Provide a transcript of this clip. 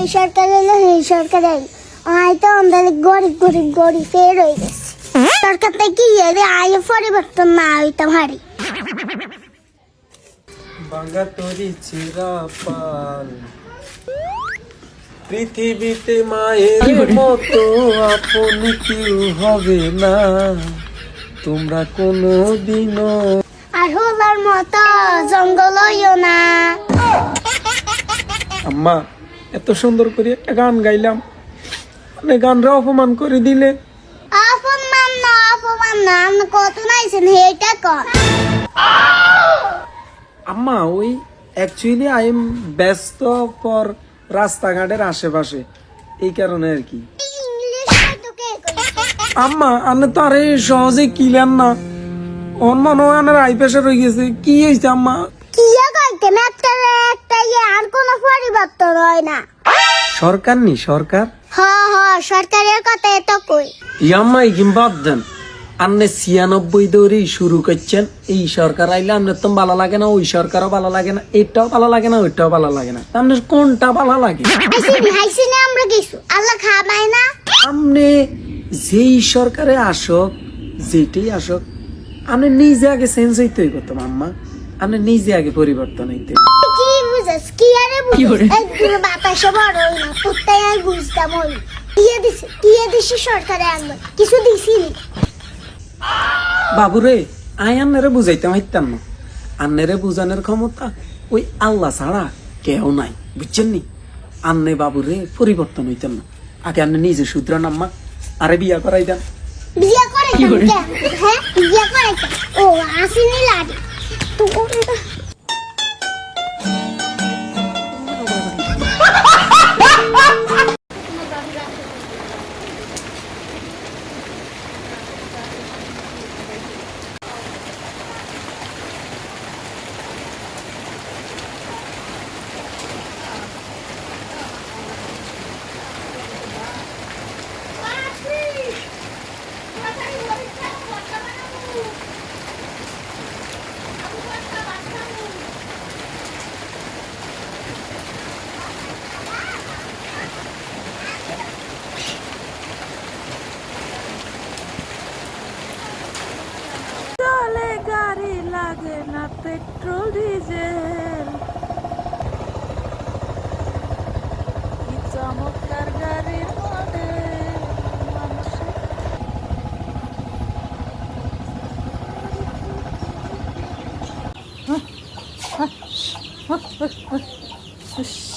এই সরকার এলো এই সরকার এলো হয়তো আমাদের গরিব গরিব গরিব ফের হয়ে গেছে। সরকার থেকে এলে আয় পরিবর্তন না হইতে পারি। বাঙ্গা তরি চিরা পাল পৃথিবীতে মায়ের মতো আপন কেউ হবে না। তোমরা কোনো দিনও আর হলার মতো জঙ্গলইও না। আম্মা এত সুন্দর করে একটা গান গাইলাম। মানে গানরা অপমান করে দিলে। অপমান না অপমান না আপনি কত নাইছেন হেটা কর আম্মা ওই অ্যাকচুয়ালি আই এম ব্যস্ত ফর রাস্তাঘাটের আশেপাশে। এই কারণে আর কি। আম্মা আনে তো আরে সহজে কিলেন না। ওর মনে হয় আনার আই প্রেশার হয়ে গেছে। কি হয়েছে আম্মা? কি কইতে? একটা আর কোনো পরিবর্তন হয় না। সরকার নি সরকার? হ হ সরকারের কথা এত কই। ইয়াম্মা বাদ দেন। আন্নে ছিয়ানব্বই দৌড়েই শুরু করছেন। এই সরকার আইলে আপনার তো ভালো লাগে না ওই সরকারও ভালো লাগে না এটাও ভালো লাগে না ওইটাও ভালো লাগে না। আপনার কোনটা ভালো লাগে? হাইসিনি আমরা কিছু আল্লাহ না। আপনি যেই সরকারে আসক যেটাই আসক আপনি নিজে আগে চেঞ্জ হইতে হইব তো আম্মা আপনি নিজে আগে পরিবর্তন হইতে বুঝাস কি আরে বুঝাস এই বাতাসে বড় হই না প্রত্যেক আর বুঝতাম হই দিছে দিয়ে দিছে সরকারে আনবে কিছু দিছিনি। বাবুরে আই আন্নারে বুঝাইতাম হাইতাম না। আন্নারে বুঝানোর ক্ষমতা ওই আল্লাহ ছাড়া কেউ নাই বুঝছেন নি? আন্নে বাবুরে পরিবর্তন হইতেন না। আগে আন্নে নিজে শুধরান আম্মা আরে বিয়া করাই দেন বিয়ে করে petrol dizel Gitsamos cargar el model Hah, hah, hah, hah, hah.